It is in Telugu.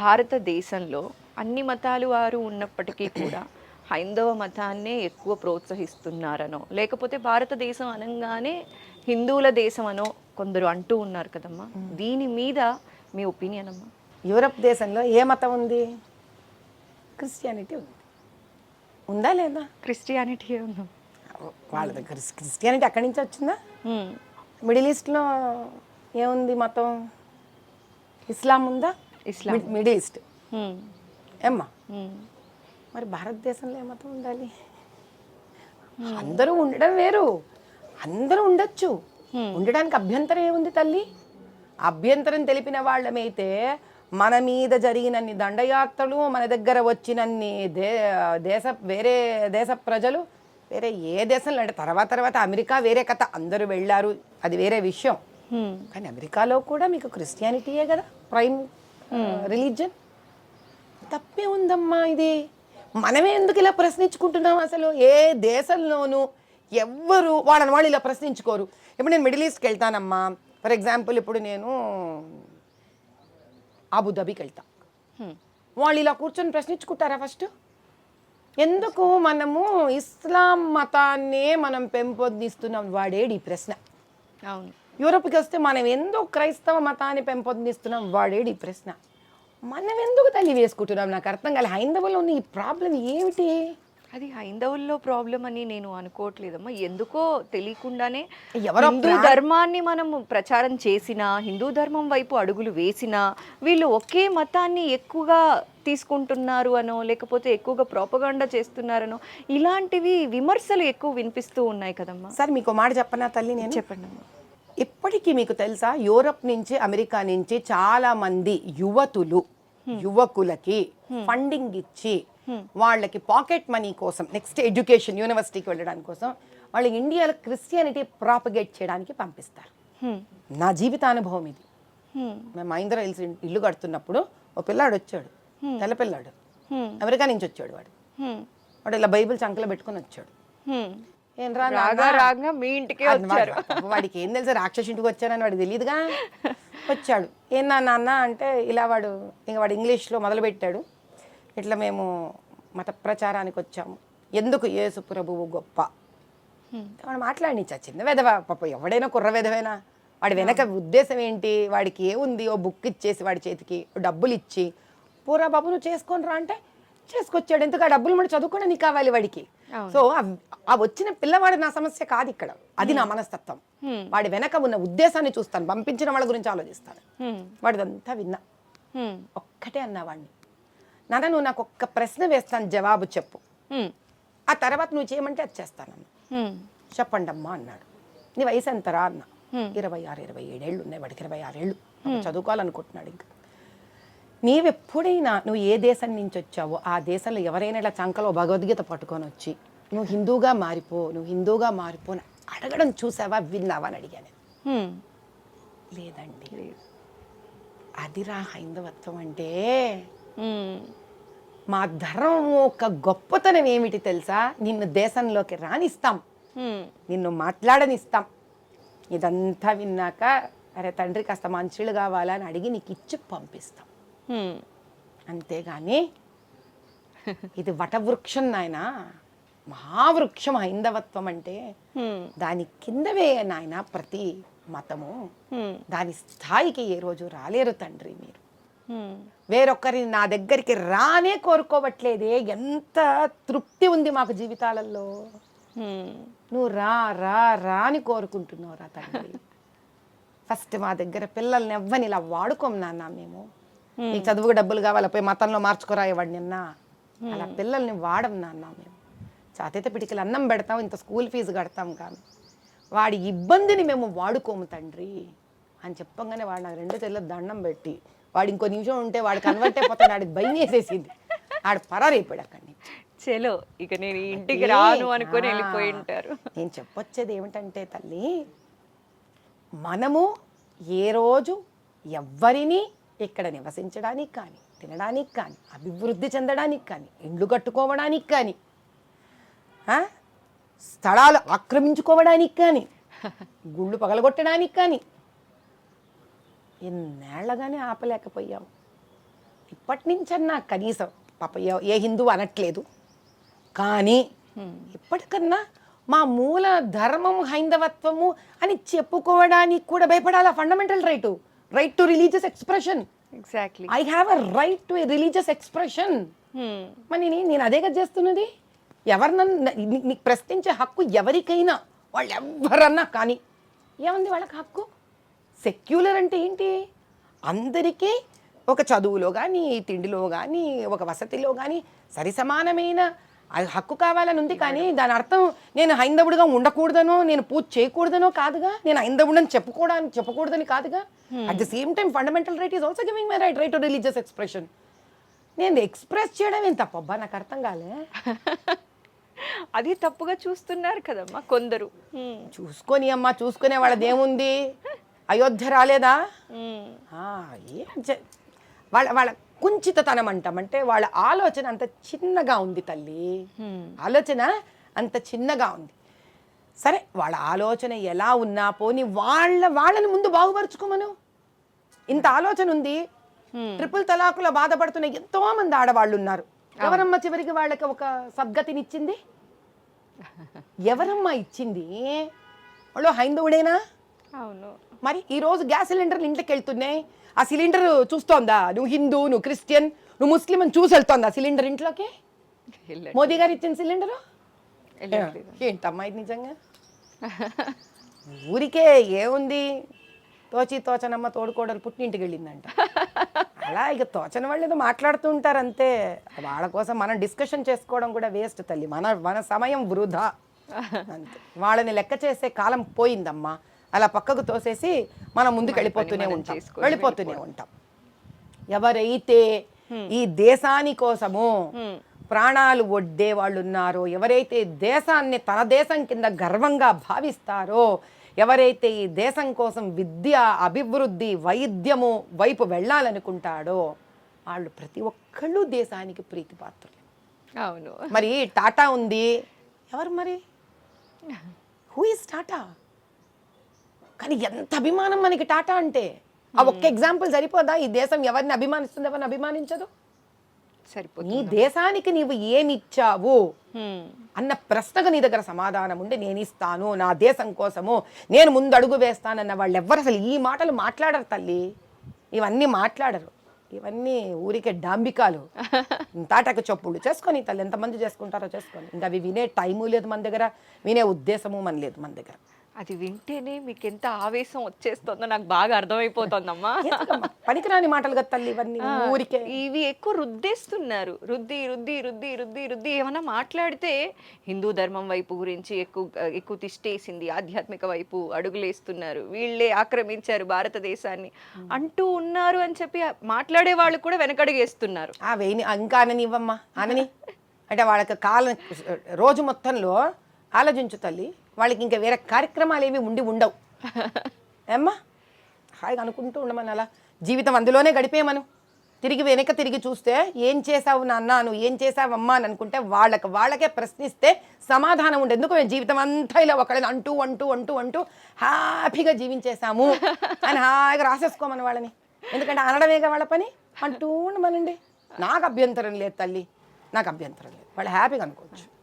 భారతదేశంలో అన్ని మతాలు వారు ఉన్నప్పటికీ కూడా హైందవ మతాన్నే ఎక్కువ ప్రోత్సహిస్తున్నారనో లేకపోతే భారతదేశం అనగానే హిందువుల దేశం అనో కొందరు అంటూ ఉన్నారు కదమ్మా. దీని మీద మీ ఒపీనియన్ అమ్మా. యూరప్ దేశంలో ఏ మతం ఉంది? క్రిస్టియానిటీ ఉంది. ఉందా లేదా? క్రిస్టియానిటీ ఉందా? వాళ్ళ దగ్గర క్రిస్టియానిటీ అక్కడి నుంచి వచ్చిందా. మిడిల్ ఈస్ట్లో ఏముంది మతం? ఇస్లాం ఉందా? ఇస్లాం. Mid- east. ఏమ్మా. మరి భారతదేశంలో ఏ మతం ఉండాలి అందరూ ఉండడం వేరు. అందరూ ఉండొచ్చు. ఉండడానికి అభ్యంతరం ఏముంది తల్లి? అభ్యంతరం తెలిపిన వాళ్ళమైతే మన మీద జరిగినన్ని దండయాత్రలు మన దగ్గర వచ్చినన్ని దే దేశ వేరే దేశ ప్రజలు వేరే ఏ దేశంలో అంటే తర్వాత తర్వాత అమెరికా వేరే కథ. అందరూ వెళ్ళారు. అది వేరే విషయం. కానీ అమెరికాలో కూడా మీకు క్రిస్టియానిటీయే కదా? ప్రైమ్ రిలీజన్ తప్పే ఉందమ్మా ఇది. మనమే ఎందుకు ఇలా ప్రశ్నించుకుంటున్నాం అసలు? ఏ దేశంలోనూ ఎవ్వరు వాళ్ళని వాళ్ళు ఇలా ప్రశ్నించుకోరు. ఇప్పుడు నేను మిడిల్ ఈస్ట్కి వెళ్తానమ్మా. ఫర్ ఎగ్జాంపుల్ ఇప్పుడు నేను అబుదాబికి వెళ్తా. హ్మ్. వాళ్ళు ఇలా కూర్చొని ప్రశ్నించుకుంటారా ఫస్ట్? ఎందుకు మనము ఇస్లాం మతాన్నే మనం పెంపొందిస్తున్నాం? వాడేడి ఈ ప్రశ్న. అవును. యూరోప్కి వస్తే మనం ఎందుకు క్రైస్తవ మతాన్ని పెంపొందిస్తున్నాం వాడేడి ఈ ప్రశ్న. మనం ఎందుకు తల్లి వేసుకుంటున్నాం? నాకు అర్థం కాలే. హైందవులో ఉన్న ఈ ప్రాబ్లం ఏమిటి? అది హైందవుల్లో ప్రాబ్లం అని నేను అనుకోవట్లేదమ్మా. ఎందుకో తెలియకుండానే ఎవరో హిందూ ధర్మాన్ని మనం ప్రచారం చేసినా హిందూ ధర్మం వైపు అడుగులు వేసినా వీళ్ళు ఒకే మతాన్ని ఎక్కువగా తీసుకుంటున్నారు అనో లేకపోతే ఎక్కువగా ప్రోపగాండా చేస్తున్నారనో ఇలాంటివి విమర్శలు ఎక్కువ వినిపిస్తూ ఉన్నాయి కదమ్మా. సార్ మీకు మాట చెప్పనా తల్లి నేను? చెప్పండి అమ్మా ఇప్పటికీ మీకు తెలుసా యూరప్ నుంచి అమెరికా నుంచి చాలా మంది యువతులు యువకులకి ఫండింగ్ ఇచ్చి వాళ్ళకి పాకెట్ మనీ కోసం నెక్స్ట్ ఎడ్యుకేషన్ యూనివర్సిటీకి వెళ్ళడానికి కోసం వాళ్ళు ఇండియాలో క్రిస్టియానిటీ ప్రాపగేట్ చేయడానికి పంపిస్తారు. నా జీవితానుభవం ఇది. మేము మహేంద్ర హిల్స్ ఇల్లు కడుతున్నప్పుడు ఓ పిల్లాడు వచ్చాడు తెల్ల పిల్లాడు. అమెరికా నుంచి వచ్చాడు వాడు. వాడు ఇలా బైబిల్ చంకలో పెట్టుకొని వచ్చాడు. ఏం రా నాన్న? రాగా రాగా మీ ఇంటికే అది వచ్చారు. వాడు- వాడికి ఏం తెలుసు రాక్షసు ఇంటికి వచ్చానని వాడికి తెలియదుగా వచ్చాడు. ఏనా నాన్న అంటే ఇలా వాడు ఇంకా వాడు ఇంగ్లీష్లో మొదలుపెట్టాడు. ఇట్లా మేము మత ప్రచారానికి వచ్చాము. ఎందుకు యేసు ప్రభువు గొప్ప? వాడు మాట్లాడినిచ్చా చిన్న వెధవ పాప ఎవడైనా కుర్ర వెధవేనా? వాడి వెనక ఉద్దేశం ఏంటి? వాడికి ఏముంది? ఓ బుక్ ఇచ్చేసి వాడి చేతికి ఓ డబ్బులు ఇచ్చి పూరా బాబు నువ్వు చేసుకొని రా అంటే చేసుకొచ్చాడు. ఎందుకు? ఆ డబ్బులు మరి చదువుకోవడం నీకు కావాలి వాడికి. సో ఆ- వచ్చిన పిల్లవాడు నా సమస్య కాదు ఇక్కడ. అది నా మనస్తత్వం. వాడి వెనక ఉన్న ఉద్దేశాన్ని చూస్తాను. పంపించిన వాళ్ళ గురించి ఆలోచిస్తాను. వాడిదంతా విన్నా. ఒక్కటే అన్నా వాడిని నాన్న నువ్వు నాకు ఒక్క ప్రశ్న వేస్తాను. జవాబు చెప్పు. ఆ తర్వాత నువ్వు చేయమంటే అది చేస్తానమ్మా. చెప్పండి అమ్మా అన్నాడు. నీ వయసు ఎంతరా అన్న. ఇరవై ఆరు ఇరవై ఏడేళ్ళు ఉన్నాయి. వాడికి ఇరవై ఆరేళ్ళు. చదువుకోవాలనుకుంటున్నాడు ఇంకా. నీవెప్పుడైనా నువ్వు ఏ దేశం నుంచి వచ్చావో ఆ దేశంలో ఎవరైనా ఇలా చంకలో భగవద్గీత పట్టుకొని వచ్చి నువ్వు హిందూగా మారిపో నువ్వు హిందూగా మారిపో అని అడగడం చూసావా విన్నావా అని అడిగాను. లేదండి అదిరా హైందవత్వం అంటే. మా ధర్మం ఒక గొప్పతనం ఏమిటి తెలుసా నిన్ను దేశంలోకి రానిస్తాం. నిన్ను మాట్లాడనిస్తాం ఇదంతా విన్నాక అరే తండ్రి కాస్త మంచిళ్ళు కావాలా అని అడిగి నీకు ఇచ్చి పంపిస్తాం. అంతేగాని ఇది వటవృక్షం నాయన మహావృక్షం హైందవత్వం అంటే. దాని కిందవే నాయన ప్రతి మతము. దాని స్థాయికి ఏ రోజు రాలేరు తండ్రి మీరు హ్మ్. వేరొకరిని నా దగ్గరికి రానే కోరుకోవట్లేదే ఎంత తృప్తి ఉంది మాకు జీవితాలలో. నువ్వు రా రా రా అని కోరుకుంటున్నావు రా తండ్రి ఫస్ట్ మా దగ్గర పిల్లల్ని ఎవ్వని ఇలా వాడుకోం నాన్న మేము నీకు చదువుకు డబ్బులు కావాలి పోయి మతంలో మార్చుకోరా వాడు నిన్న. అలా పిల్లల్ని వాడం నాన్న మేము. చాతైతే పిటికలు అన్నం పెడతాం ఇంత స్కూల్ ఫీజు కడతాం కానీ. వాడి ఇబ్బందిని మేము వాడుకోము తండ్రి అని చెప్పంగానే వాడు నాకు రెండు తెల్ల దండం పెట్టి వాడు ఇంకో నిమిషం ఉంటే వాడు కన్వర్ట్ అయిపోతాడు వాడికి భయం వేసేసింది. ఆడు పరారైపోయాడు అక్కడి నుంచి. చలో ఇక నేను ఇంటికి రాను అనుకొని వెళ్ళిపోయి ఉంటారు. నేను చెప్పొచ్చేది ఏమిటంటే తల్లి మనము ఏ రోజు ఎవ్వరిని ఇక్కడ నివసించడానికి కానీ తినడానికి కానీ అభివృద్ధి చెందడానికి కానీ ఇండ్లు కట్టుకోవడానికి కానీ? స్థలాలు ఆక్రమించుకోవడానికి కానీ గుళ్ళు పగలగొట్టడానికి కానీ ఎన్నేళ్ళగానే ఆపలేకపోయాం ఇప్పటి నుంచన్నా కనీసం పాప ఏ- ఏ హిందువు అనట్లేదు. కానీ ఇప్పటికన్నా మా మూల ధర్మం హైందవత్వము అని చెప్పుకోవడానికి కూడా భయపడాలా? Fundamental right right to religious expression exactly I have a right to religious expression మరి నేను నేను అదే కదా చేస్తున్నది? ఎవరినన్నా నీకు ప్రశ్నించే హక్కు ఎవరికైనా వాళ్ళు ఎవరన్నా కానీ. ఏముంది వాళ్ళకి హక్కు? సెక్యులర్ అంటే ఏంటి? అందరికీ ఒక చదువులో కానీ తిండిలో కానీ ఒక వసతిలో కానీ సరి ఆ హక్కు కావాలని ఉంది కానీ దాని అర్థం నేను హైందవుడిగా ఉండకూడదనో నేను పూజ చేయకూడదనో కాదుగా? నేను హైందవుడని చెప్పుకోవడానికి చెప్పకూడదని కాదుగా? At the same time fundamental right is also giving my right right to religious expression నేను ఎక్స్ప్రెస్ చేయడం ఏం తప్పబ్బా నాకు అర్థం కాలే. అది తప్పుగా చూస్తున్నారు కదమ్మా కొందరు. హ్మ్. చూసుకొని అమ్మా చూసుకునే వాళ్ళది ఏముంది అయోధ్య రాలేదా? చే- వాళ్ళ వాళ్ళ కుంచితతనం అంటాం అంటే వాళ్ళ ఆలోచన అంత చిన్నగా ఉంది తల్లి. ఆలోచన అంత చిన్నగా ఉంది. సరే వాళ్ళ ఆలోచన ఎలా ఉన్నా పోని వాళ్ళ వాళ్ళని ముందు బాగుపరుచుకోమను ఇంత ఆలోచన ఉంది. ట్రిపుల్ తలాకులో బాధపడుతున్న ఎంతో మంది ఆడవాళ్ళు ఉన్నారు ఎవరమ్మా చివరికి వాళ్ళకి ఒక సద్గతినిచ్చింది? ఎవరమ్మా ఇచ్చింది? వాళ్ళు హైందవుడేనా? అవును. మరి ఈ రోజు గ్యాస్ సిలిండర్లు ఇంట్లోకి వెళ్తున్నాయి. ఆ సిలిండర్ చూస్తోందా? నువ్వు హిందూ నువ్వు క్రిస్టియన్ నువ్వు ముస్లిం అని చూసి వెళ్తోందా సిలిండర్ ఇంట్లోకి? మోదీ గారు ఇచ్చిన సిలిండరు? ఏంటమ్మా ఇది నిజంగా? ఊరికే ఏముంది? తోచి తోచనమ్మ తోడుకోడలు పుట్టింటికి వెళ్ళిందంట. అలా ఇక తోచని వాళ్ళు ఏదో మాట్లాడుతూ ఉంటారు అంతే. వాళ్ళ కోసం మనం డిస్కషన్ చేసుకోవడం కూడా వేస్ట్ తల్లి. మన మన సమయం వృధా. అంతే. వాళ్ళని లెక్క చేసే కాలం పోయిందమ్మా. అలా పక్కకు తోసేసి మనం ముందుకు వెళ్ళిపోతూనే ఉంటాం. వెళ్ళిపోతూనే ఉంటాం. ఎవరైతే ఈ దేశాని కోసము ప్రాణాలు ఒడ్డే వాళ్ళు ఉన్నారో ఎవరైతే దేశాన్ని తన దేశం కింద గర్వంగా భావిస్తారో ఎవరైతే ఈ దేశం కోసం విద్య అభివృద్ధి వైద్యము వైపు వెళ్ళాలనుకుంటాడో వాళ్ళు ప్రతి ఒక్కళ్ళు దేశానికి ప్రీతిపాత్రులు. అవును. మరి టాటా ఉంది. ఎవరు మరి? హూ ఇస్ టాటా కానీ ఎంత అభిమానం మనకి టాటా అంటే? ఆ ఒక్క ఎగ్జాంపుల్ సరిపోదా? ఈ దేశం ఎవరిని అభిమానిస్తుంది ఎవరిని అభిమానించదు? సరిపోతుంది. నీ దేశానికి నీవు ఏమి ఇచ్చావు హ్మ్. అన్న ప్రశ్నకు నీ దగ్గర సమాధానం ఉండి నేను ఇస్తాను నా దేశం కోసము నేను ముందు అడుగు వేస్తానన్న వాళ్ళు ఎవ్వరు అసలు ఈ మాటలు మాట్లాడరు తల్లి. ఇవన్నీ మాట్లాడరు. ఇవన్నీ ఊరికే డాంబికాలు. తాటకు చొప్పులు చేసుకొని తల్లి ఎంతమంది చేసుకుంటారో చేసుకొని. ఇంకా అవి వినే టైము లేదు మన దగ్గర వినే ఉద్దేశము మన లేదు మన దగ్గర. అది వింటేనే మీకు ఎంత ఆవేశం వచ్చేస్తుందో నాకు బాగా అర్థమైపోతుందమ్మా? పనికిరాని మాటలు కదా తల్లి ఇవన్నీ ఊరికే. ఇవి ఎక్కువ రుద్దేస్తున్నారు. రుద్ది రుద్ది రుద్ది రుద్ది రుద్ది ఏమన్నా మాట్లాడితే హిందూ ధర్మం వైపు గురించి ఎక్కువ ఎక్కువ తిష్టేసింది. ఆధ్యాత్మిక వైపు అడుగులేస్తున్నారు. వీళ్ళే ఆక్రమించారు భారతదేశాన్ని. అంటూ ఉన్నారు అని చెప్పి మాట్లాడే వాళ్ళు కూడా వెనకడుగేస్తున్నారు. ఆ వేయిని ఇంకా అననివ్వమ్మా. అనని. అంటే వాళ్ళకి కాలం రోజు మొత్తంలో ఆలోచించు తల్లి వాళ్ళకి ఇంకా వేరే కార్యక్రమాలు ఏవి ఉండి ఉండవు. ఏమ్మా? హాయిగా అనుకుంటూ ఉండమని అలా. జీవితం అందులోనే గడిపేయమను తిరిగి వెనక తిరిగి చూస్తే ఏం చేసావు నాన్న నువ్వు ఏం చేసావమ్మా అని అనుకుంటే వాళ్ళకి వాళ్ళకే ప్రశ్నిస్తే సమాధానం ఉండదు. ఎందుకు మేము జీవితం అంతా ఇలా ఒకళ్ళని అంటూ అంటూ అంటూ అంటూ హ్యాపీగా జీవించేసాము అని హాయిగా రాసేసుకోమని వాళ్ళని. ఎందుకంటే అనడమేగా వాళ్ళ పని? అంటూ ఉండమనండి. నాకు అభ్యంతరం లేదు తల్లి. నాకు అభ్యంతరం లేదు. వాళ్ళు హ్యాపీగా అనుకోవచ్చు.